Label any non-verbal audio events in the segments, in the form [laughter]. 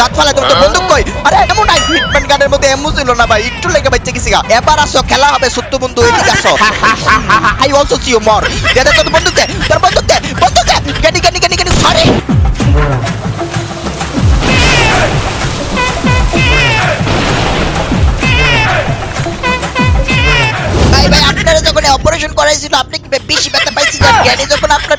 দাঁত ফালাই দেবো তোর বন্দুক কই? আরে এমন নাই। হিটম্যান গানের মধ্যে এমন ছিল না ভাই। একটু লেগে বাচ্চা গেছি গা। এবার আসো খেলা হবে সত্য বন্ধু এদিকে আসো। আই অলসো সি ইউ মর দে দে তোর বন্দুক দে তোর বন্দুক দে বন্দুক দে গানি গানি গানি গানি সরি ভাই ভাই আপনারা যখন অপারেশন করাইছিল আপনি কি বেশি ব্যথা পাইছিলেন? জ্ঞানী যখন আপনার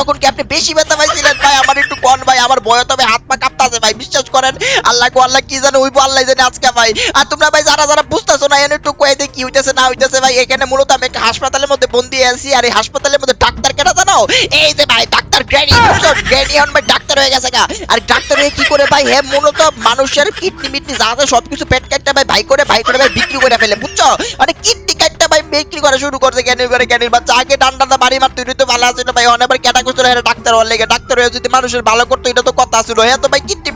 তখন কি আপনি বেশি ব্যথা পাইছিলেন? ভাই, আমার একটু কন, ভাই, আমার তবে হাত পা ভাই, বিশ্বাস করেন? আল্লাহ আল্লাহ, কি জানে ওই আল্লাহ জানে আজকে, ভাই। আর তোমরা, ভাই, যারা যারা বুঝতেছো না, এনে একটু কয়ে কি হইতেছে, না হইতেছে, ভাই, এখানে মূলত আমি একটা হাসপাতালের মধ্যে বন্দি আছি, আর এই হাসপাতালের মধ্যে ডাক্তার কেনা জানো? এই যে, ভাই, ডাক্তার গ্র্যানি বুঝছ? গ্র্যানি এখন ভাই, ডাক্তার হয়ে গেছে গা। আর ডাক্তার হয়ে কি করে, ভাই, হে, মূলত মানুষের কিডনি মিডনি যা আছে সবকিছু পেট কাটটা ভাই ভাই করে ভাই করে, ভাই, বিক্রি করে ফেলে, বুঝছ? মানে কিডনি ভাই বিক্রি করা শুরু করছে করে বাচ্চা আগে ডান্ডাটা বাড়ি মারতে তো ভালো আছে ভাই? অনেকবার করছিল এরা ডাক্তার হওয়ার লেগে। ডাক্তার হয়ে যদি মানুষের ভালো করতো এটা তো কথা ছিল। হ্যাঁ তো ভাই কিডনি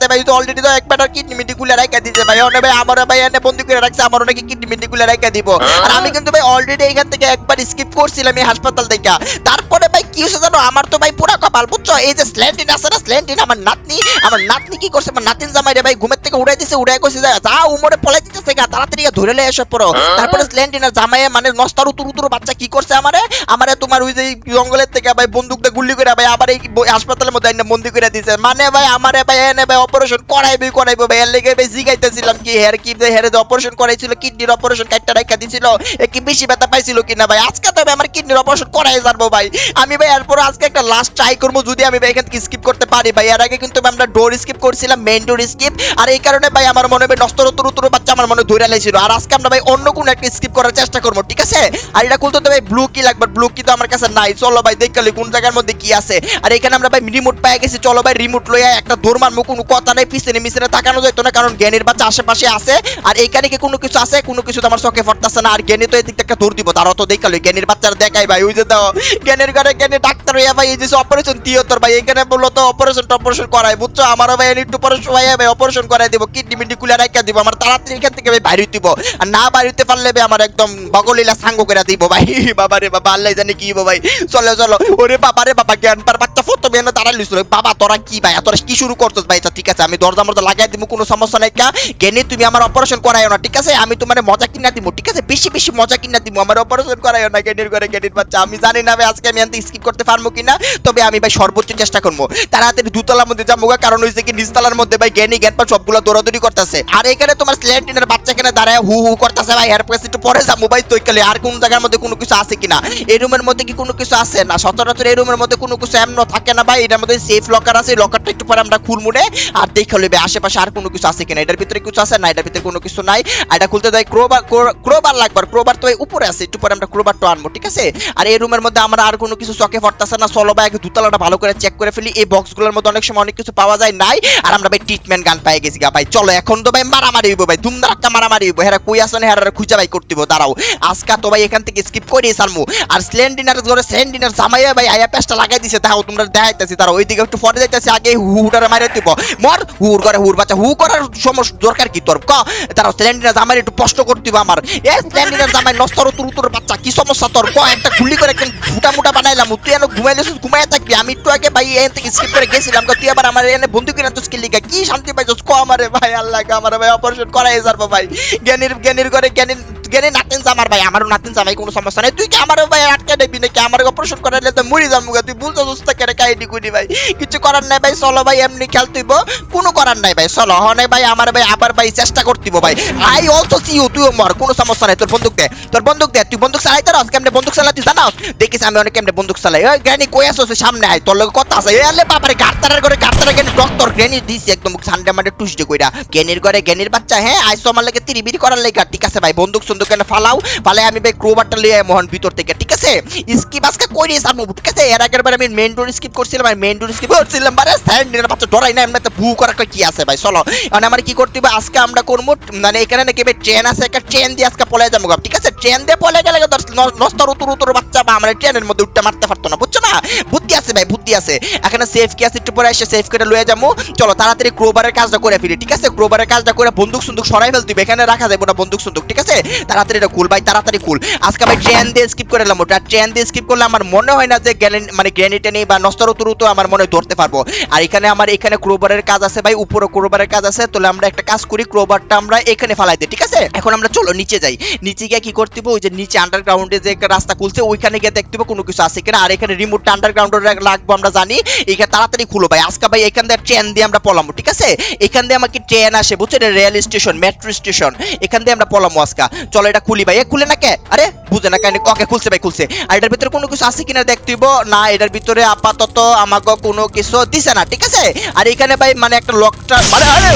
দেয় ভাই। তো অলরেডি তো একবার কিডনি রাখা দিয়েছে ভাই। অনেক ভাই আমার ভাই এনে বন্দি করে রাখছে আমার নাকি কিডনি রাখা দিব। আর আমি কিন্তু ভাই অলরেডি এখান থেকে একবার স্কিপ করছিলাম এই হাসপাতাল থেকে। তারপরে ভাই কি হয়েছে জানো? আমার তো ভাই পুরা কপাল বুঝছ? এই যে স্ল্যান্টিন আছে না? স্ল্যান্টিন আমার নাতনি আমার নাতনি কি করছে? আমার নাতিন জামাই রে ভাই ঘুমের থেকে উড়াই দিছে উড়াই কইছে যা উমরে পলাই দিতেছে গা তাড়াতাড়ি ধরে লয়ে এসে পড়ো। তারপরে স্ল্যান্টিন আর জামাই মানে নস্তার উতুর উতুর বাচ্চা কি করছে আমারে? আমারে তোমার ওই যে জঙ্গলের থেকে ভাই বন্দুক দিয়ে গুলি করে ভাই আবার এই হাসপাতালের মধ্যে এনে বন্দি করে দিছে। মানে ভাই, আমারে ভাই, এনে ভাই অপারেশন করাইবি, করাইবো ভাই। এর লেগে ভাই জিগাইতেছিলাম কি, হের কি হেরে যে অপারেশন করাইছিল, কিডনির অপারেশন কাটটা রাখা দিছিল কি বেশি ব্যথা পাইছিল কিনা ভাই? আজকে তো আমার কিডনির অপারেশন করাই যাব ভাই। আমি ভাই, এরপর আজকে একটা লাস্ট ট্রাই করব, যদি আমি ভাই এখান থেকে স্কিপ করতে পারি ভাই। এর আগে কিন্তু আমরা ডোর স্কিপ করছিলাম মেইন ডোর স্কিপ আর এই কারণে ভাই, আমার মনে হয় নষ্ট উত্তর বাচ্চা আমার মনে ধরে লাইছিল। আর আজকে আমরা ভাই অন্য কোনো একটা স্কিপ করার চেষ্টা করব, ঠিক আছে? আর এটা খুলতে তো ভাই ব্লু কি লাগবে ব্লু কি তো আমার কাছে নাই। চলো ভাই দেখালি কোন জায়গার মধ্যে কি আছে। আর এখানে আমরা ভাই রিমোট পেয়ে গেছি। চলো ভাই রিমোট লইয়া একটা দৌড় মারবো, কোনো কথা নাই, পিছনে মিছনে তাকানো যাইতো না, কারণ জ্ঞানের বাচ্চা আশেপাশে আছে। আর এইখানে কি কোনো কিছু আছে? কোনো কিছু তো আমার চোখে পড়তেছে না। আর জ্ঞানী তো এদিক থেকে দৌড় দিব। তারাও তো দেখাল জ্ঞানীর বাচ্চারা দেখাই ভাই, ওই যে দাও। জ্ঞানের ঘরে জ্ঞানী ডাক্তার হইয়া ভাই, এই যে অপারেশন থিয়েটার ভাই, এখানে বলল তো অপারেশন টপারেশন করাই বুঝছ? আমারও ভাই একটু পরে সবাই ভাই অপারেশন করাই দিব, কিডনি মিডনি খুলে রাখা দিব, আমার তাড়াতাড়ি এখান থেকে ভাই বাইরে দিব। আর না বাড়িতে পারলে ভাই, আমার একদম বগলিলা সাঙ্গ করে দিব ভাই। [laughs] বাবা রে বাবা, আল্লাহ জানে কি ভাই। চলো চলো। ওরে বাবা রে বাবা, জ্ঞান পার বাচ্চা ফটো বেন দাঁড়াই লিছিল বাবা, তোরা কি ভাই? তোরা কি শুরু করছস ভাই? আচ্ছা ঠিক আছে, আমি দরজা মরজা লাগাই দিব কোনো সমস্যা নাই। কা জ্ঞানী তুমি আমার অপারেশন করাইও না, ঠিক আছে? আমি তোমার মজা কিনা দিব ঠিক আছে? বেশি বেশি মজা কিনা দিব আমার অপারেশন করাইও না জ্ঞানীর ঘরে জ্ঞানীর বাচ্চা। আমি জানি না ভাই, আজকে আমি আনতে স্কিপ করতে পারব কিনা, তবে আমি ভাই সর্বোচ্চ চেষ্টা করব। তাড়াতাড়ি দুতলার মধ্যে যাব কারণ হইছে কি, নিচতলার মধ্যে ভাই জ্ঞানী জ্ঞান পা সবগুলো দৌড়াদৌড়ি করতেছে। আর এখানে তোমার স্ল্যান্টিনের বাচ্চা এখানে দাঁড়ায় হু হু করতেছে ভাই এর একটু পরে যাব ভাই তো এখানে আর কোন জায়গার মধ্যে কোনো কিছু আছে কিনা? এই রুমের মধ্যে কি কোনো কিছু আছে? না, সচরাচর এই রুমের মধ্যে কোনো কিছু এমন থাকে না ভাই। এটার মধ্যে সেফ লকার আছে লকারটা একটু পরে আমরা খুলমুনে আর দেখে লইবে আশেপাশে আর কোনো কিছু আছে কিনা। এটার ভিতরে কিছু আছে? না, এটার ভিতরে কোনো কিছু নাই। আর এটা খুলতে দেয় ক্রোবার ক্রোবার লাগবে ক্রোবার তো উপরে আছে, একটু পরে আমরা ক্রোবারটা আনব, ঠিক আছে? আর এই রুমের মধ্যে আমরা আর কোনো কিছু চোখে পড়তেছে না। চলো ভাই দুতলাটা ভালো করে চেক করে ফেলি। এই বক্সগুলোর মধ্যে অনেক সময় অনেক কিছু পাওয়া যায় নাই। আর আমরা ভাই ট্রিটমেন্ট গান পাই গেছি গা ভাই। চলো, এখন তো ভাই মারামারি হইব ভাই। ধুমধারাক্কা মারামারি হইব। হেরা কই আসনে হেরা খুঁজে ভাই করতে দাঁড়াও। আজকা তো ভাই এখান থেকে স্কিপ করে সালমু আর স্ল্যান্ডিনার ধরে স্ল্যান্ডিনার জামাইয়া ভাই আয়া পেস্টটা লাগাই দিছে। তাও তোমরা দেখাইতেছি তারা ওইদিকে একটু পরে যাইতেছে, আগে হুটারে মারে দিব। মর হুর করে হুর বাচ্চা, হু করার সমস্যা দরকার কি তোর? ক তারা স্ল্যান্ডিনার জামাই একটু কষ্ট করতে আমার। এ স্ল্যান্ডিনার জামাই নস্তর তুর তুর বাচ্চা, কি সমস্যা তোর? ক, একটা গুলি করে একদম ফুটা মুটা বানাইলাম। তুই এনে ঘুমাইলেছিস ঘুমাই থাকবি। আমি একটু আগে ভাই এখান থেকে স্কিপ করে গেছিলাম তুই আবার আমার এনে বন্ধু কিনা তো স্কিল লিখা কি শান্তি পাইছস? ক আমারে ভাই, আল্লাহ আমারে ভাই অপারেশন করাই যাব ভাই। জ্ঞানীর জ্ঞানীর করে জ্ঞানীর জ্ঞানী নাতিন আমার ভাই, আমারও নাতিন ভাই কোনো সমস্যা নেই। তুই কি আমারও ভাই আটকে দেবি নাকি? আমার অপারেশন করাইলে তো মরি যাব তুই বুঝতে সুস্থ করে কাহিনী কুনি ভাই। কিছু করার নাই ভাই, চলো ভাই, এমনি খেলতেইব কোনো করার নাই ভাই, চলো। হনে ভাই, আমার ভাই, আবার ভাই, চেষ্টা করতিব ভাই। আই অলসো সি ইউ তুই মর, কোনো সমস্যা নাই। তোর বন্দুক দে তোর বন্দুক দে তুই বন্দুক চালাইতে রাস, কেমনে বন্দুক চালাতে জানাস? দেখিস আমি অনেক কেমনে বন্দুক চালাই। ওই গ্র্যানি কই আসছ সামনে আয়, তোর লগে কথা আছে। এ আলে বাবারে, গাড়তারের করে গাড়তারে গেনি ডক্টর গ্র্যানি দিছি একদম, সানডে মানডে টুসডে কইরা। জ্ঞানীর ঘরে জ্ঞানীর বাচ্চা হ্যাঁ আইসো আমার লাগে তিরিবিরি করার লেগা, ঠিক আছে ভাই, বন্দুক সন্দুক ফালাও? ফালাই আমি ভাই ক্রোবারটা লিয়ে মোহন ভিতর থেকে, ঠিক আছে? স্কিপ আজকে কইরি সামু ঠিক আছে? এর আগের বার আমি মেইন ডোর স্কিপ করছিলাম, আমি মেইন ডোর স্কিপ করছিলাম, বারে স্যান্ডের বাচ্চা ডরাই না এমনিতে ভু করার কি আছে ভাই? চলো মানে আমার কি করতে হবে? আজকে আমরা করব মানে এখানে নাকি ভাই ট্রেন আছে, একটা ট্রেন দিয়ে আজকে পলে যাব ঠিক আছে? ট্রেন দিয়ে পলে গেলে ধর ন- নস্তর উতুর বাচ্চা বা আমরা ট্রেনের মধ্যে উঠতে মারতে পারতো না, বুঝছ না? বুদ্ধি আছে ভাই, বুদ্ধি আছে। এখানে সেফ কি আছে, একটু পরে এসে সেফ করে লয়ে যাব। চলো, তাড়াতাড়ি ক্রোবারের কাজটা করে ফেলি, ঠিক আছে? ক্রোবারের কাজটা করে বন্দুক সুন্দুক সরাই ফেলতে হবে, এখানে রাখা যাবে না বন্দুক সুন্দুক ঠিক আছে? তাড়াতাড়ি এটা কুল ভাই, তাড়াতাড়ি কুল আজকে ভাই ট্রেন দিয়ে স্কিপ করে এলাম ওটা ট্রেন দিয়ে স্কিপ করলে আমার মনে হয় না যে মানে গ্রেনেটে নেই বা নস্তর তুরুতো আমার মনে ধরতে পারব। আর এখানে আমার, এখানে ক্রোবারের কাজ আছে ভাই, উপরে ক্রোবারের কাজ আছে, তাহলে আমরা একটা কাজ করি ক্রোবারটা আমরা এখানে ফালাই দিই, ঠিক আছে? এখন আমরা চলো নিচে যাই। নিচে গিয়ে কি করতে ওই যে নিচে আন্ডারগ্রাউন্ডে যে রাস্তা খুলছে, ওইখানে গিয়ে দেখতে হবে কোনো কিছু আছে কিনা। আর এখানে রিমোটটা আন্ডারগ্রাউন্ডে লাগবো আমরা জানি। এখানে তাড়াতাড়ি খুলো ভাই। আজকে ভাই এখান দিয়ে ট্রেন দিয়ে আমরা পলামো, ঠিক আছে? এখান দিয়ে আমাকে ট্রেন আসে বুঝছ রেল স্টেশন মেট্রো স্টেশন এখান দিয়ে আমরা পলামো আজকে। চলো, এটা খুলি ভাই। খুলে না কে? আরে, বুঝে না কেন ওকে খুলছে ভাই, খুলছে। আর এটার ভিতরে কোনো কিছু আছে কিনা দেখতে হইবো। না, এটার ভিতরে আপাতত আমাকে কোনো কিছু দিছে না, ঠিক আছে? আর এখানে ভাই মানে একটা লকটা মানে আরে,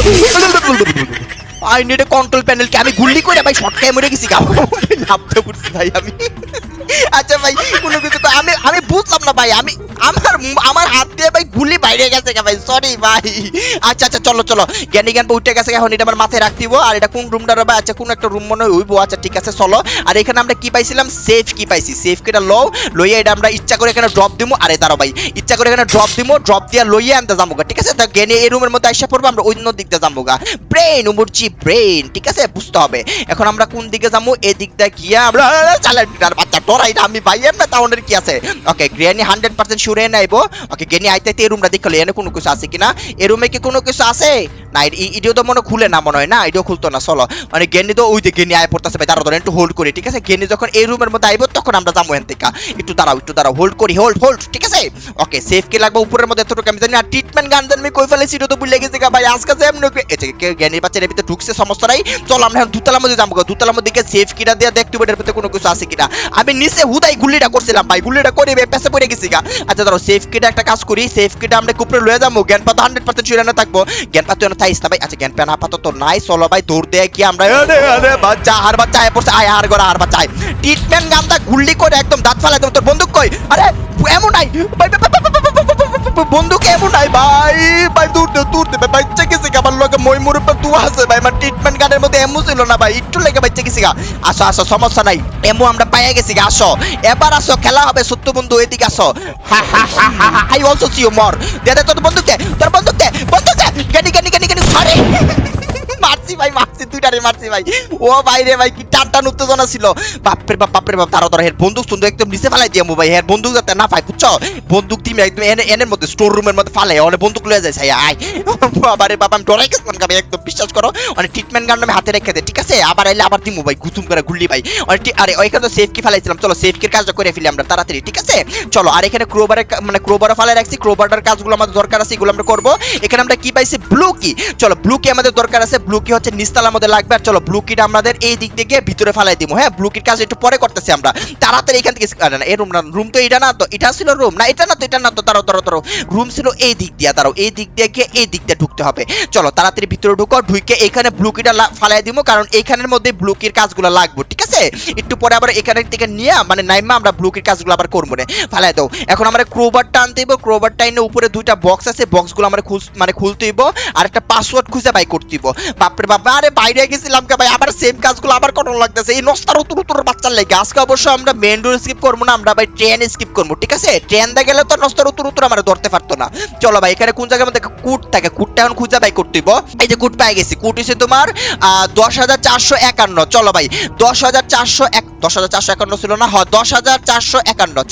I need a control panel কে আমি গুল্লি করে ভাই শর্টকাই মরে গেছি গা। লাভতে পড়ছি ভাই আমি। আচ্ছা ভাই, কোনো কিছু তো আমি আমি বুঝলাম না ভাই, আমি, আমার আমার হাত দিয়ে ভাই গুলি বাইরে গেছে ভাই সরি ভাই। আচ্ছা আচ্ছা চলো চলো। জ্ঞানী জ্ঞান উঠে গেছে এখন এটা আমার মাথায় রাখ দিব আর এটা কোন রুমটা রবে আচ্ছা কোন একটা রুম মনে হয় আচ্ছা ঠিক আছে, চলো। আর এখানে আমরা কি পাইছিলাম? সেফ কি পাইছি। সেফ কিটা লো লইয়া এটা আমরা ইচ্ছা করে এখানে ড্রপ দিমু। আরে দাঁড়াও ভাই, ইচ্ছা করে এখানে ড্রপ দিমু ড্রপ দিয়া লইয়া আনতে যাব ঠিক আছে? তা জ্ঞানী এই রুমের মধ্যে আইসা পড়ব, আমরা অন্য দিক দিয়ে যাব গা। ব্রেন উমুরজি ব্রেন ঠিক আছে? বুঝতে হবে। এখন আমরা কোন দিকে যাব এই দিক দিয়ে গিয়া আমরা চালান বাচ্চা ডরাই না আমি ভাই, এমনি তাউনের কি আছে? ওকে গ্রেনি হান্ড্রেড পার্সেন্ট সুরে নাইবো। ওকে গেনি আইতে আইতে এই রুমটা দেখলে এনে কোনো কিছু আছে কিনা? এই রুমে কি কোনো কিছু আছে? না ইডিও তো মনে খুলে না মনে হয় না? ইডিও খুলতো না চলো। মানে গেনি তো ওই যে গেনি আয় পড়তেছে ভাই দাঁড়াও দাঁড়াও, একটু হোল্ড করি ঠিক আছে? গেনি যখন এই রুমের মধ্যে আইবো তখন আমরা যাব এন থেকে। একটু দাঁড়াও একটু দাঁড়াও হোল্ড করি হোল্ড হোল্ড ঠিক আছে? ওকে সেফ কি লাগবে উপরের মধ্যে এতটুকু আমি জানি আর ট্রিটমেন্ট গান জানি কই ফেলেছি এটা তো ভুলে গেছি ভাই আজকে যে এমনি এই যে কে জ্ঞানীর বাচ্চার ভিতরে ঢুকছে সমস্যা নাই। চলো আমরা এখন দুতলার মধ্যে যাব দুতলার মধ্যে সেফ কিটা দিয়ে দেখতে এটার ভিতরে কোনো কিছু আছে কিনা। আমি নিচে হুদাই গুলিটা করছিলাম ভাই গুলিটা করে পেছে পড়ে গেছি গা আচ্ছা ধরো সেফ কিটা একটা কাজ করি সেফ কিটা আমরা কুপরে লয়ে যাব জ্ঞান পাতা হান্ড্রেড পার্সেন্ট শুয়ে না থাকব জ্ঞান পাতা না থাইস না ভাই আচ্ছা জ্ঞান পান আপাতত নাই চলো ভাই দৌড় দেয় কি আমরা বাচ্চা আর বাচ্চা আয় পড়ছে আয় আর গড়া আর বাচ্চা আয় ট্রিটমেন্ট গানটা গুল্লি করে একদম দাঁত ফালাই একদম তোর বন্দুক কই আরে এমন নাই বন্ধুকে এমন নাই ভাই? ভাই, দূর দূর দে, ভাই চেকে আমার লগে মই মোর উপর আছে, ভাই, আমার ট্রিটমেন্ট কার্ডের মধ্যে এমু ছিল না, ভাই, একটু লেগে ভাই চেকে আসো আসো, সমস্যা নাই এমু আমরা পাইয়া গেছি আসো। এবার আসো, খেলা হবে, সত্য বন্ধু, এদিকে আসো। হা হা হা হা হা আই অলসো সি মর দে দে, তোর বন্ধুকে তোর বন্ধুকে বন্ধুকে গানি গানি গানি গানি সরে। মারছি, ভাই, মারছি, দুইটারে মার মারছি ভাই। ও ভাই রে ভাই, কি টান উত্তেজনা ছিল। বাপরে বাপ বাপরে বাপ, তারা তোরা হের বন্দুক সুন্দর একদম নিচে ফালাই দিয়ে ভাই হের বন্দুক যাতে না পাই বুঝছ? বন্দুক টিম একদম এনে এনের মধ্যে স্টোর রুমের মধ্যে ফালে অনেক বন্দুক লয়ে যায় আয়। বাবারে বাবা আমি ডরাই গেছিলাম ভাই, একদম, বিশ্বাস করো। অনেক ট্রিটমেন্ট গান আমি হাতে রেখে দে, ঠিক আছে? আবার আইলে আবার দিমু ভাই গুতুম করে গুল্লি ভাই। অনেক আরে, ওইখানে তো সেফ কি ফালাইছিলাম, চলো সেফ কির কাজটা করে ফেলি আমরা, তাড়াতাড়ি, ঠিক আছে? চলো, আর এখানে ক্রোবারে মানে ক্রোবারে ফালাই রাখছি ক্রোবারটার কাজগুলো আমাদের দরকার আছে, এগুলো আমরা করব। এখানে আমরা কি পাইছি? ব্লু কি চলো ব্লু কি আমাদের দরকার আছে ব্লু কি হচ্ছে নিস্তালার মধ্যে লাগবে, আর চলো ব্লু কিটা আমাদের এই দিক থেকে ভিতরে ফালাই দিব হ্যাঁ ব্লু কির কাজ একটু পরে করতেছি আমরা। তাড়াতাড়ি এখান থেকে না, এই রুম না রুম তো এটা না তো, এটা ছিল রুম না, এটা না তো, এটা না তো, দাঁড়াও দাঁড়াও দাঁড়াও। রুম ছিল এই দিক দিয়ে, দাঁড়াও, এই দিক দিয়ে গিয়ে এই দিক দিয়ে ঢুকতে হবে। চলো, তাড়াতাড়ি ভিতরে ঢুকো ঢুকে এখানে ব্লু কিটা ফালাই দিব কারণ এইখানের মধ্যে ব্লু কির কাজগুলো লাগবে, ঠিক আছে? একটু পরে আবার এখানে থেকে নিয়ে মানে নাইমা, আমরা ব্লু কির কাজগুলো আবার করব না। ফালাই দাও। এখন আমরা ক্রোবারটা আনতে হইব ক্রোবারটা এনে উপরে দুইটা বক্স আছে বক্সগুলো আমরা মানে খুলতে হইব, আর একটা পাসওয়ার্ড খুঁজে বাই করতে হইব। বাপরে বাবা আরে বাইরে গেছিলাম ভাই? আবার সেম কাজগুলো আবার লাগতেছে। এই নস্তার বাচ্চার লেগে। আজকে অবশ্য আমরা মেন রোড স্কিপ না, আমরা ভাই ট্রেন স্কিপ ঠিক আছে? ট্রেন গেলে তো নস্তার আমরা ধরতে পারতো না। চলো ভাই, এখানে কোন মধ্যে কুট থাকে? এখন খুঁজে হইব। এই যে কুট গেছি। কুট তোমার দশ হাজার চারশো একান্ন। চলো ভাই, দশ হাজার চারশো এক, দশ হাজার চারশো একান্ন ছিল না?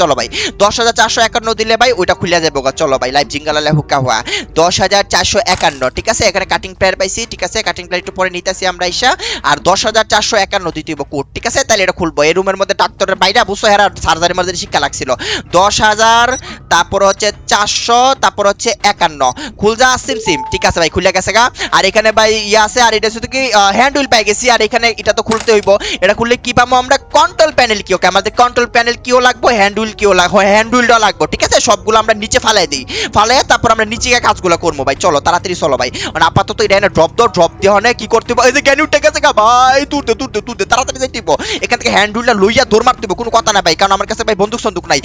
চলো ভাই, দশ হাজার চারশো একান্ন দিলে ভাই ওইটা খুলে যাব। চলো ভাই লাইভ জিঙ্গালালে হুকা হওয়া দশ হাজার চারশো একান্ন, ঠিক আছে? এখানে কাটিং প্লেয়ার পাইছি, ঠিক আছে? কাটিং প্লেয়ার পরে নিতেছি আমরা ইসা আর দশ হাজার চারশো একান্ন হইব কোড ঠিক আছে? তাহলে এটা খুলবো। এই রুমের মধ্যে ডাক্তারের বাইরে, বুঝছ? হেরা সার্জারি মার্জারি শিক্ষা লাগছিল। দশ হাজার, তারপর হচ্ছে চারশো, তারপর হচ্ছে একান্ন। খুলজা সিম সিম, ঠিক আছে ভাই? খুলে গেছে গা। আর এখানে ভাই ইয়ে আছে, আর এটা শুধু কি হ্যান্ড হুইল পাই গেছি। আর এখানে এটা তো খুলতে হইব। এটা খুললে কি পাবো আমরা? কন্ট্রোল প্যানেল কি ওকে আমাদের কন্ট্রোল প্যানেল কিও লাগবে হ্যান্ড হুইল কিও লাগবে হ্যান্ড হুইলটাও লাগবে, ঠিক আছে? সবগুলো আমরা নিচে ফালাই দিই। ফালাই, তারপর আমরা নিচে গিয়ে কাজগুলো করব ভাই। চলো, তাড়াতাড়ি চলো ভাই। মানে আপাতত এটা ড্রপ দাও ড্রপ দিয়ে হয় কি করতে হবে এই যে উঠে ভাই তাড়াতাড়ি হইব। এখান থেকে লইয়া দৌড় কোনো কথা না ভাই, কারণ আমার কাছে ভাই বন্দুক সন্দুক নাই।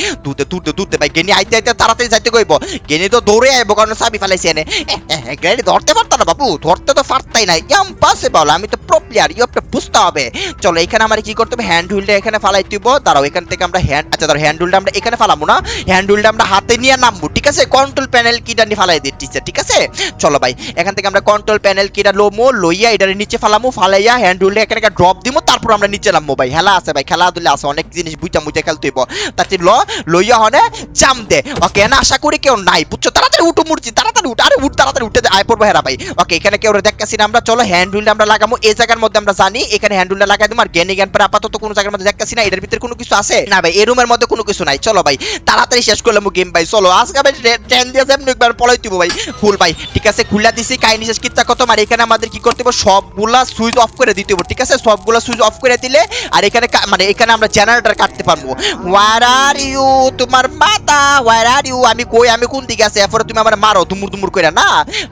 ভাই, গেনি আইতে আইতে তাড়াতাড়ি যাইতে কইব। গেনি তো দৌড়ে আইব, কারণ সাবি ফালাইছি এনে। ধরতে না বাবু ধরতে তো পারতাই নাই। ইম্পসিবল আমি তো প্রো প্লেয়ার ইউ একটা বুঝতে হবে। চলো, এখানে আমার কি করতে হবে? এখানে ফালাই দিব দাঁড়াও, এখান থেকে আমরা হ্যান্ড আচ্ছা ধরো হ্যান্ড আমরা এখানে ফালাবো না। হ্যান্ড আমরা হাতে নিয়ে নামবো, ঠিক আছে? কন্ট্রোল প্যানেল কিটা নিয়ে ফালাই দিচ্ছি, ঠিক আছে? চলো ভাই, এখান থেকে আমরা কন্ট্রোল প্যানেল কিটা লোমো, লইয়া এটার নিচে ফালামু ফালাইয়া হ্যান্ড হুইলে এখানে ড্রপ দিমু, তারপর আমরা নিচে নামবো ভাই। খেলা আছে ভাই খেলা দুলে আছে, অনেক জিনিস বুইটা মুইটা খেলতে হইব। তাতে ল, লইয়া হনে জাম দে। ওকে, না, আশা করি কেউ নাই, বুঝছ? তাড়াতাড়ি উঠো মুরছি তাড়াতাড়ি উঠ। আরে উঠ, তাড়াতাড়ি উঠে আয় পড়ব হেরা ভাই। ওকে, এখানে কেউ দেখতেছি না আমরা, চলো হ্যান্ড হুইলটা আমরা লাগামো। এই জায়গার মধ্যে আমরা জানি, এখানে হ্যান্ড হুইলটা লাগাই দিমু, আর জ্ঞানী জ্ঞান পরে আপাতত কোনো জায়গার মধ্যে দেখতেছি না এটার ভিতরে কোনো কিছু আছে? না ভাই, এই রুমের মধ্যে কোনো কিছু নাই। চলো ভাই, তাড়াতাড়ি শেষ করলাম গেম ভাই। চলো, আজকে ভাই ট্রেন দিয়ে এমনি একবার পলাই দিব ভাই। ফুল ভাই, ঠিক আছে খুলে দিছি, কাহিনী শেষ, কিচ্ছা কত আর এখানে আমাদের কি করতে হবে সবগুলা সুইচ অফ করে দিতে হবে, ঠিক আছে? সবগুলা সুইচ অফ করে দিলে আর এখানে মানে এখানে আমরা জেনারেটর কাটতে পারব। ওয়ার আর ইউ তোমার মাতা ওয়ার আর ইউ আমি কই, আমি কোন দিকে আছে? এরপরে তুমি আমার মারো দুমুর দুমুর করে না?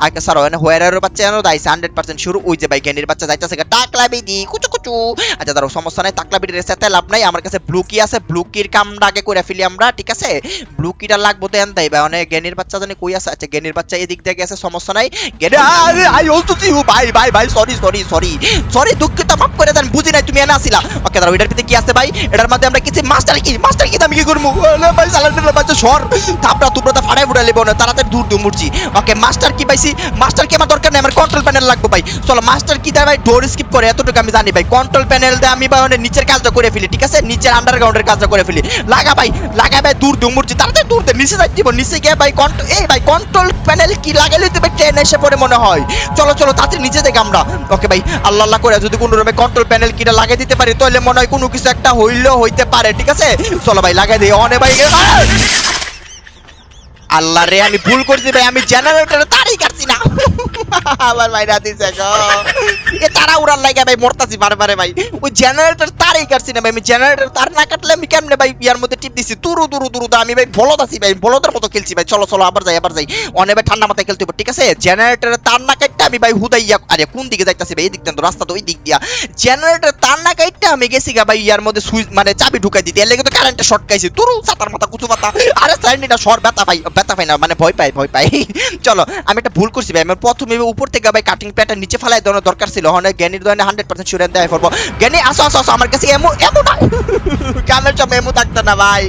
আগে স্যার হয় না হোয়ার আর বাচ্চা জানো? দাইছে হান্ড্রেড পার্সেন্ট শুরু ওই যে ভাই জ্ঞানীর বাচ্চা যাইতেছে টাকলা বিদি কুচু কুচু আচ্ছা ধরো সমস্যা নাই টাকলা বিডির সাথে লাভ নাই, আমার কাছে ব্লু কি আছে ব্লু কির কামটা আগে করে ফেলি আমরা, ঠিক আছে? ব্লু কিটা লাগবো তো এনতাই ভাই অনেক জ্ঞানীর বাচ্চা জানি কই আছে? আচ্ছা জ্ঞানীর বাচ্চা এদিক দিয়ে গেছে, সমস্যা নাই। জ্ঞানী আই অলসো সি ইউ ভাই ভাই ভাই সরি সরি সরি সরি দুঃখিত, মাফ করে দেন, বুঝি নাই, তুমি এনে আসিলা ওকে দাঁড়াও, এটার ভিতরে কি আছে ভাই? এটার মধ্যে আমরা কিছু মাস্টার কি? মাস্টার কি? আমি কি করব ভাই সালান্ডার বাচ্চা, সর। থাপড়া তুপড়া তো ফাড়াই ফুড়াই লেবো না তাড়াতাড়ি দূর দূর মুড়ছি ওকে মাস্টার কি পাইছি? মাস্টার কি আমার দরকার নেই? আমার কন্ট্রোল প্যানেল লাগবে ভাই। চলো, মাস্টার কি দেয় ভাই? ডোর স্কিপ করে, এতটুকু আমি জানি ভাই। কন্ট্রোল প্যানেল দিয়ে, আমি ভাই নিচের কাজটা করে ফেলি, ঠিক আছে? নিচের আন্ডারগ্রাউন্ডের কাজটা করে ফেলি। লাগা ভাই লাগা ভাই, দূর দূর মুড়ছি তাড়াতাড়ি দূর দে, নিচে যাই, দিব, নিচে গিয়ে ভাই কন্ট্রোল এই ভাই কন্ট্রোল প্যানেল কি? লাগাইলে তুমি ট্রেন এসে পড়ে মনে হয়। চলো চলো, তাড়াতাড়ি নিচে দেখে আমরা। ওকে ভাই, আল্লাহ আল্লাহ করে যদি কোনো রকমের কন্ট্রোল প্যানেল কিনা লাগিয়ে দিতে পারি, তাহলে মনে হয় কোনো কিছু একটা হইলেও হইতে পারে, ঠিক আছে? চলো ভাই লাগাই দিই। অনে ভাই আল্লাহ রে, আমি ভুল করছি ভাই, আমি জেনারেটরে তারই কাটছি না। [laughs] আমার ভাই রাতি তারা উড়ার লাগে ভাই, মরতাছি বারবারে ভাই। ওই জেনারেটর তারই কাটছি না ভাই, আমি জেনারেটর তার না কাটলে আমি কেমনে ভাই ইয়ার মধ্যে টিপ দিছি? তুরু তুরু তুরু আমি ভাই বলদ আছি ভাই বলদের মতো খেলছি ভাই। চলো চলো, আবার যাই আবার যাই। অনে ভাই ঠান্ডা মাথায় খেলতে হবে ঠিক আছে? জেনারেটরের তার না কাটতে আমি ভাই হুদাইয়া আরে, কোন দিকে যাইতাছি ভাই? এই দিক দিয়ে তো, রাস্তা তো ওই দিক দিয়া। জেনারেটর তার না কাটতে আমি গেছি গা ভাই ইয়ার মধ্যে সুইচ মানে চাবি ঢুকাই দিতে। এর লেগে তো কারেন্টটা শর্ট খাইছি। তুরু সাতার মাথা, কুচু মাথা। আরে সাইডটা সর, ব্যথা ভাই ব্যথা পাই না মানে ভয় পাই ভয় পাই। চলো, আমি একটা ভুল করছি ভাই। আমার প্রথমে উপর থেকে ভাই কাটিং প্যাটার নিচে ফেলাই দেওয়ার দরকার ছিল। হনে জ্ঞানীর দোকানে হান্ড্রেড পার্সেন্ট সুরেন দেয় পড়ব জ্ঞানী আসো আসো আসো আমার কাছে এমো এমো না কামের চম এমো থাকতো না ভাই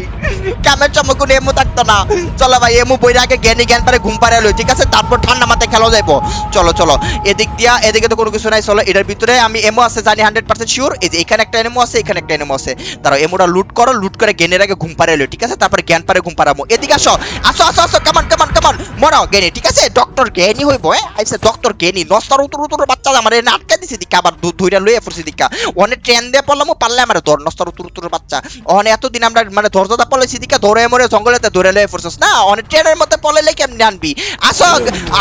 কামের চম কোনো এমো থাকতো না চলো ভাই এমো বইরা আগে জ্ঞানী জ্ঞান পারে ঘুম পারে লই ঠিক আছে তারপর ঠান্ডা মাথায় খেলা যাইবো চলো চলো এদিক দিয়া এদিকে তো কোনো কিছু নাই চলো এটার ভিতরে আমি এমো আছে জানি হান্ড্রেড পার্সেন্ট শিওর এই যে এখানে একটা এমো আছে এখানে একটা এমো আছে দাঁড়াও এমোটা লুট করো লুট করে জ্ঞানের আগে ঘুম পারে লই ঠিক আছে তারপরে জ্ঞান পারে ঘুম পারামো এদিকে আসো আসো আসো আসো কামান কামান কামান মরাও জ্ঞানী ঠিক আছে ডক্টর জ্ঞানী হইব হ্যাঁ আইসে ডক্টর জ্ঞানী নস্তার উত্তর উত্তর বাচ্চা আমার এনে আটকা দিছে দিকা আবার ধইরা লইয়া পড়ছি দিকা অনেক ট্রেন দিয়ে পড়লাম পারলে আমার ধর, নস্তার উত্তর বাচ্চা। অনেক এতদিন আমরা মানে ধরজাদা পড়লেছি দিকা ধরে মরে জঙ্গলেতে ধরে লইয়া পড়ছিস না? অনেক ট্রেনের মধ্যে পড়লে আনবি আসো,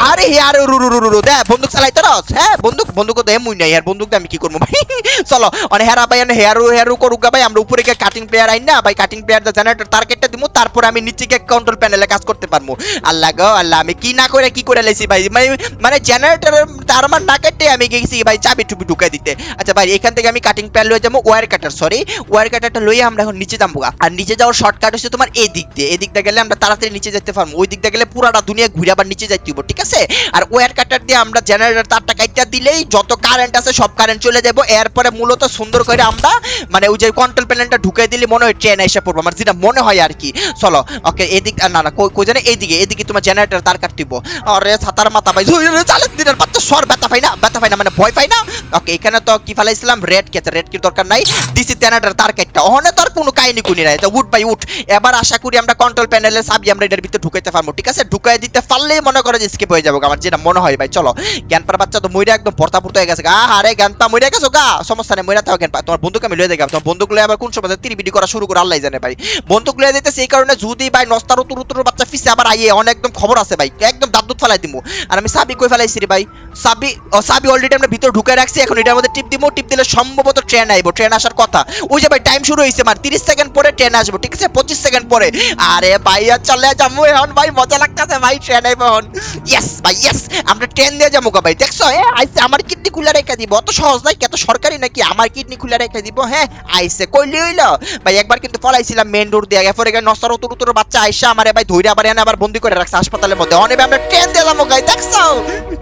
আরে হে, আরে রু রু রু রু দে, বন্দুক চালাইতে রস হ্যাঁ? বন্দুক বন্দুক তো নাই, আর বন্দুক আমি কি করব? ভাই [laughs] চলো অনেক হেরা ভাই হেয়ারু হেয়ারু করুক ভাই, আমরা উপরে গিয়ে কাটিং প্লেয়ার আইন না? ভাই কাটিং প্লেয়ার জেনারেটর টার্গেটটা দিমু, তারপর আমি নিচে গিয়ে কন্ট্রোল প্যানেলে কাজ করতে পারব। আল্লাহ গো, আল্লাহ, আমি কি না করে, কি করে লেছি ভাই? মানে মানে জেনারেটর তার আমার না কেটে আমি গেছি ভাই চাবি টুবি ঢুকাই দিতে। আচ্ছা ভাই, এখান থেকে আমি কাটিং প্যান লয়ে যাব ওয়্যার কাটার সরি ওয়্যার কাটারটা লইয়ে আমরা এখন নিচে যাব আর নিচে যাওয়ার শর্টকাট হচ্ছে তোমার এই দিক দিয়ে। এই দিক দিয়ে গেলে আমরা তাড়াতাড়ি নিচে যেতে পারব। ওই দিক দিয়ে গেলে পুরাটা দুনিয়া ঘুরে আবার নিচে যাইতে হইব, ঠিক আছে? আর ওয়্যার কাটার দিয়ে আমরা জেনারেটর তারটা কাইটা দিলেই যত কারেন্ট আছে সব কারেন্ট চলে যাব এরপরে মূলত সুন্দর করে আমরা মানে ওই যে কন্ট্রোল প্যানেলটা ঢুকাই দিলে মনে হয় ট্রেন এসে পড়ব। আমার যেটা মনে হয় আর কি। চলো ওকে এদিক, না না, কই জানে? এইদিকে এইদিকে তোমার জেনারেটর তার কাটতিব আরে ছাতার মাথা ভাই চালের দিনের বাচ্চা সর, ব্যথা পাই না, ব্যথা পাই না মানে ভয় পাই না। ওকে এখানে তো কি ফেলাইছিলাম? রেড রেড দরকার নাই। দিছি জেনারেটর তার কাটটা ওখানে তো আর কোনো কাহিনী কুনি নাই। তো উঠ ভাই, উঠ। এবার আশা করি আমরা কন্ট্রোল প্যানেলের সাবি আমরা এটার ভিতরে ঢুকাইতে পারব, ঠিক আছে? ঢুকাই দিতে পারলেই মনে করে যে স্কিপ হয়ে যাব আমার যেটা মনে হয় ভাই। চলো, জ্ঞানপার বাচ্চা তো মইরা একদম হয়ে গেছে গা। আরে জ্ঞানপা, মইরা গেছো গা? সমস্যা নেই, মইরা থাও জ্ঞানপা। তোমার বন্ধুকে আমি লয়ে দেখাম তোমার বন্ধুক লয়ে আবার কোন সময় তিরি বিডি করা শুরু করে আল্লাহ জানে ভাই। বন্ধুক লয়ে দিতেছে এই কারণে যদি ভাই নস্তার উত্তর উত্তর বাচ্চা ফিসে আবার আইয়ে, অনেক একদম খবর আছে ভাই। একদম দাঁত ফেলাই দিমু। আর আমি সাবি কই ফেলাইছি রে ভাই? সাবি সাবি অলরেডি আমরা ভিতর ঢুকে রাখছি, এখন এটার মধ্যে টিপ দিমু টিপ দিলে সম্ভবত ট্রেন আইবো, ট্রেন আসার কথা। ওই যে ভাই টাইম শুরু হইছে মার 30 সেকেন্ড পরে ট্রেন আসব, ঠিক আছে? 25 সেকেন্ড পরে। আরে ভাই, আর চলে যাব এখন, ভাই, মজা লাগতাছে, ভাই, ট্রেন আইবো এখন। ইয়েস ভাই ইয়েস আমরা ট্রেন দিয়ে যাব গো ভাই, দেখছ? এ আইছে আমার কিডনি খুলে রেখে দিব, অত সহজ নাই কত সরকারি নাকি? আমার কিডনি খুলে রেখে দিব হ্যাঁ? আইছে কইলি হইল? ভাই, একবার কিন্তু পলাইছিলাম মেন রোড দিয়ে, এরপরে গিয়ে নস্তর উত্তর উত্তর বাচ্চা আইসা আমারে, ভাই, ধইরা আবার এনে আবার বন্দি করে রাখছে হাসপাতালের মধ্যে। অনেক আমরা ট্রেন দিলাম গাই দেখছ?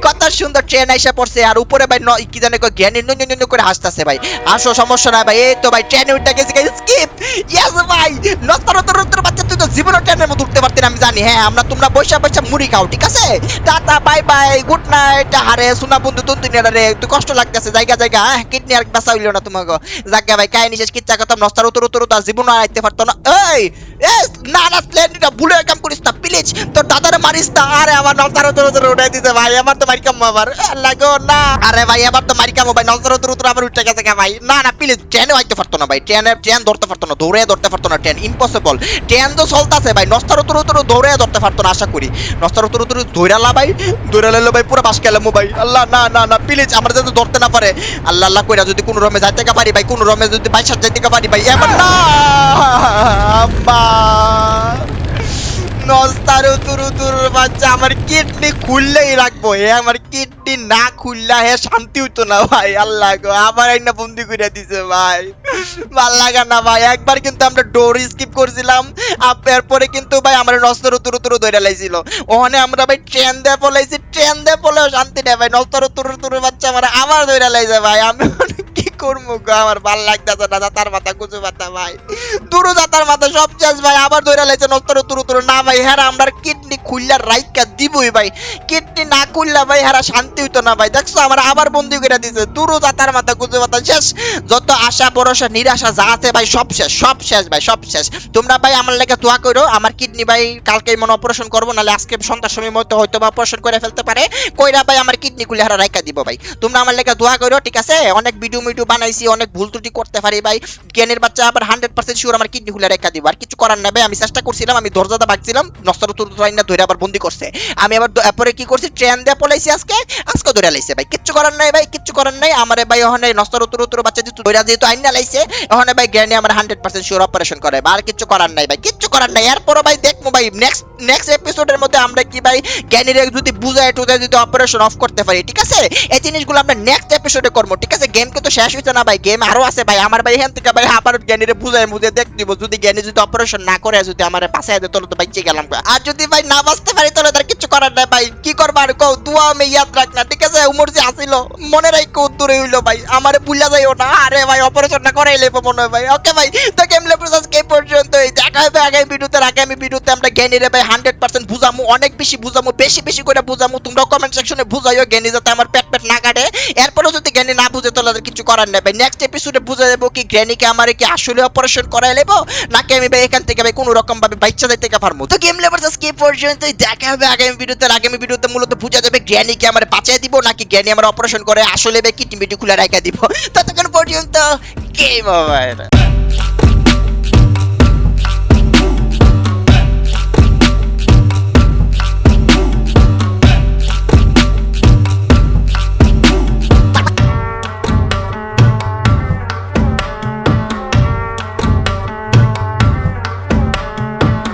কত সুন্দর ট্রেন এসে পড়ছে, আর উপরে ভাই কি জানে কয় জ্ঞানী নই নই করে হাসতেছে ভাই। আসো, সমস্যা নাই ভাই। এই তো ভাই ট্রেনে উঠে গেছি স্কিপ ইয়েস ভাই নতর নতর নতর বাচ্চা, তুই তো জীবনে ট্রেনের মধ্যে উঠতে পারতি আমি জানি। হ্যাঁ আমরা তোমরা বৈশা বৈশা মুড়ি খাও, ঠিক আছে? Tata bye bye good night হারে সোনা বন্ধু তুই রে তুই কষ্ট লাগতেছে, জায়গা জায়গা। হ্যাঁ কিডনি আর বাঁচা হইল না তোমাকে জায়গা ভাই, কাহিনী শেষ, কিচ্ছা কথা নস্তার উত্তর উত্তর তার জীবন আর আইতে পারতো না। এই না না স্ল্যান্ডিটা ভুলে কাম করিস না প্লিজ তোর দাদারে মারিস না। আরে, আমার নস্তার উত্তর উত্তর উঠাই দিতে ভাই, আমার তো মারি কাম আবার। লাগো না। আরে ভাই আবার তো মারি কাম ভাই নস্তার উত্তর উত্তর আবার উঠে গেছে ভাই। না না প্লিজ ট্রেনে আইতে পারতো না ভাই ট্রেনে ট্রেন ধরতে পারতো না দৌড়ে ধরতে পারতো না ট্রেন ইম্পসিবল ট্রেন তো চলতেছে ভাই, নস্তার উত্তর উত্তর দৌড়ে ধরতে পারতো না, আশা করি। নস্তার উত্তর উত্তর ধৈরালা ভাই ধৈরালা ভাই, পুরো বাস খেলামো ভাই। আল্লাহ, না না না প্লিজ আমরা যাতে ধরতে না পারে। আল্লাহ আল্লাহ, কইরা যদি কোন রমে যাইতে পারি ভাই, কোন রমে যদি বাইশাত যাইতে পারি ভাই, এবার না বাচ্চা, আমার কিডনি খুললেই রাখব হে, আমার কিডনি না হে, শান্তি না ভাই, আল্লাহ গো, আবার একটা বন্দি করে দিছে ভাই। ভালো না ভাই, একবার কিন্তু আমরা ডোর স্কিপ করছিলাম এরপরে কিন্তু ভাই আমার নস্তর উতুর উতুর ধরে লাইছিল। ওখানে আমরা ভাই ট্রেন দিয়ে পলাইছি ট্রেন দিয়ে পলেও শান্তি নেই ভাই, নস্তর উতুর উতুর বাচ্চা আমার আবার ধরে লাইছে ভাই, আমি করব গো, আমার ভালো লাগতেছে না, যাতার মাথা কুচু মাথা ভাই। দুরু যাতার মাথা সব শেষ ভাই, আবার ধরে লাইছে নস্তর উতুর উতুর না ভাই হ্যাঁ আমরা কিডনি খুললা রাইকা দিবই ভাই। কিডনি না খুললা ভাই হ্যাঁ শান্তি হইতো না ভাই। দেখছ, আমার আবার বন্দি করে দিছে। দুরু যাতার মাথা কুচু মাথা শেষ। যত আশা, ভরসা, নিরাশা যা আছে ভাই, সব শেষ সব শেষ ভাই, সব শেষ। তোমরা ভাই আমার লেগে দোয়া করো আমার কিডনি ভাই কালকে মনে অপারেশন করব নাহলে আজকে সন্ধ্যার সময় মতো হয়তো বা অপারেশন করে ফেলতে পারে। কইরা ভাই আমার কিডনি গুলি হারা রাইকা দিব ভাই। তোমরা আমার লেগে দোয়া করো ঠিক আছে? অনেক ভিডিও মিডিও বানাইছি, অনেক ভুল ত্রুটি করতে পারি ভাই। জ্ঞানের বাচ্চা আবার হান্ড্রেড পার্সেন্ট শিওর আমার কিডনি গুলি রেখা দিব। আর কিছু করার নাই ভাই, আমি চেষ্টা করছিলাম, আমি দরজাটা বাগছিলাম, নস্তর তুর না ধরে আবার বন্দি করছে। আমি আবার এরপরে কি করছি ট্রেন দিয়ে পলাইছি আজকে আজকে ধরে লাইছে ভাই। কিচ্ছু করার নাই ভাই, কিচ্ছু করার নাই। আমার ভাই ওখানে নস্তর উত্তর উত্তর বাচ্চা যেহেতু ধরে যেহেতু আইনা লাইছে, ওখানে ভাই জ্ঞানী আমার হান্ড্রেড পার্সেন্ট শিওর অপারেশন করে। আর কিচ্ছু করার নাই ভাই, কিচ্ছু করার নাই। এরপরও ভাই দেখব ভাই নেক্সট নেক্সট এপিসোডের মধ্যে আমরা কি ভাই, জ্ঞানীর যদি বুঝায়, টুজায় যদি অপারেশন অফ করতে পারি, ঠিক আছে? এই জিনিসগুলো আমরা নেক্সট এপিসোডে করব, ঠিক আছে? গেম কিন্তু শেষ হইছে না ভাই গেম আরও আছে ভাই। আমার ভাই এখান থেকে ভাই আবার জ্ঞানীরে বুঝায় বুঝে দেখ দিব যদি জ্ঞানী যদি অপারেশন না করে, যদি আমার বাসায় দেয়, তাহলে তো বাইচে গেলাম আর যদি ভাই না বাঁচতে পারি, তাহলে তার কিছু করার নাই ভাই। কি করবা আর কও দুয়া আমি ইয়াদ রাখ না, ঠিক আছে? উমর যে আসিল, মনে রাখো দূরে হইল ভাই। আমারে ভুলা যাইও না। আরে ভাই অপারেশন না করাই লেবো মনে হয় ভাই। ওকে ভাই, তো গেম লেপ্রোসাস কে পর্যন্ত দেখা হবে আগামী ভিডিওতে। আগামী ভিডিওতে আমরা জ্ঞানীরে ভাই হান্ড্রেড পার্সেন্ট বুঝামু, অনেক বেশি বুঝামু, বেশি বেশি করে বুঝামু। তোমরা কমেন্ট সেকশনে বুঝাইও জ্ঞানী যাতে আমার পেট পেট না কাটে। এরপরেও যদি জ্ঞানী না বুঝে, তাহলে কিছু করার ভাই নেক্সট এপিসোডে বুঝে দেবো কি জ্ঞানীকে আমার কি আসলে অপারেশন করাই লেবো? নাকি আমি ভাই এখান থেকে ভাই কোনো রকম ভাবে বাচ্চা যাইতে পারব? তো গেম লেবার কি পর্যন্ত দেখা হবে আগামী ভিডিওতে। আগামী ভিডিওতে মূলত বুঝা যাবে জ্ঞানীকে আমার বাঁচিয়ে দিব নাকি জ্ঞানী আমার অপারেশন করে আসলে ভাই কিডনি খুলে রাখা দিব। ততক্ষণ পর্যন্ত গেম ওভার